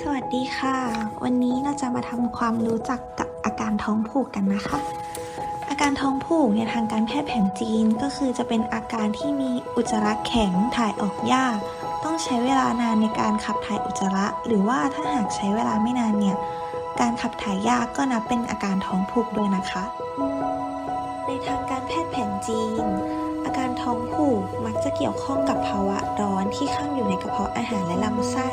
สวัสดีค่ะ วันนี้เราจะมาทำความรู้จักกับอาการท้องผูกกันนะคะ อาการท้องผูกในทางการแพทย์แผนจีนก็คือจะเป็นอาการที่มีอุจจาระแข็งถ่ายออกยาก ต้องใช้เวลานานในการขับถ่ายอุจจาระ หรือว่าถ้าหากใช้เวลาไม่นานเนี่ย การขับถ่ายยากก็นับเป็นอาการท้องผูกด้วยนะคะ ในทางการแพทย์แผนจีน อาการท้องผูกมักจะเกี่ยวข้องกับภาวะร้อน ที่ข้างอยู่ในกระเพาะอาหารและลำไส้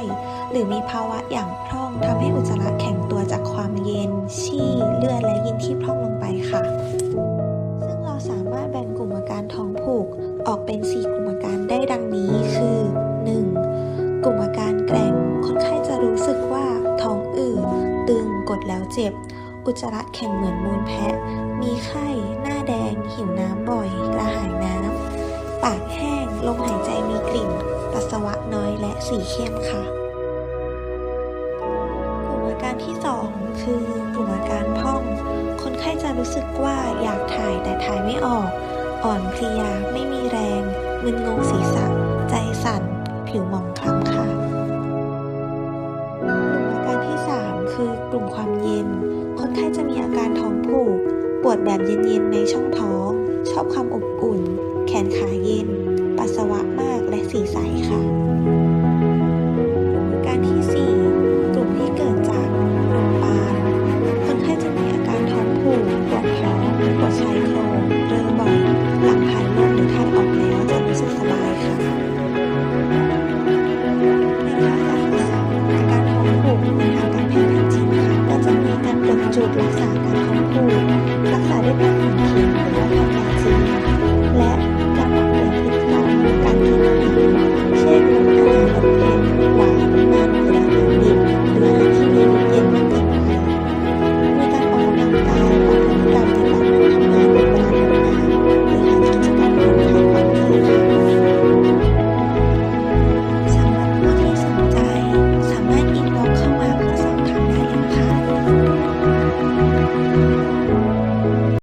หรือมีภาวะอย่างพร่องทำให้อุจจาระแข็งตัวจากความเย็น ชี่ เลือดและยินที่พร่องลงไปค่ะ ซึ่งเราสามารถแบ่งกลุ่มอาการท้องผูกออกเป็น 4 กลุ่มอาการได้ดังนี้คือ 1. กลุ่มอาการแกร่ง คนไข้จะรู้สึกว่าท้องอืดตึงกดแล้วเจ็บ อุจจาระแข็งเหมือนมูลแพะ มีไข้ หน้าแดง หิวน้ำบ่อยกระหายน้ำปากแห้งลมหาย สีเข้มค่ะ กลุ่มอาการที่ 2 คือกลุ่มอาการพร่อง คนไข้จะรู้สึกว่าอยากถ่ายแต่ถ่ายไม่ออก อ่อนเพลียไม่มีแรง มึนงงศีรษะ ใจสั่น ผิวหมองคล้ำค่ะกลุ่มอาการที่3คือกลุ่มความเย็น คนไข้จะมีอาการท้องผูก ปวดแบบเย็นๆในช่องท้อง ชอบความอบอุ่น แขนขาเย็น 这个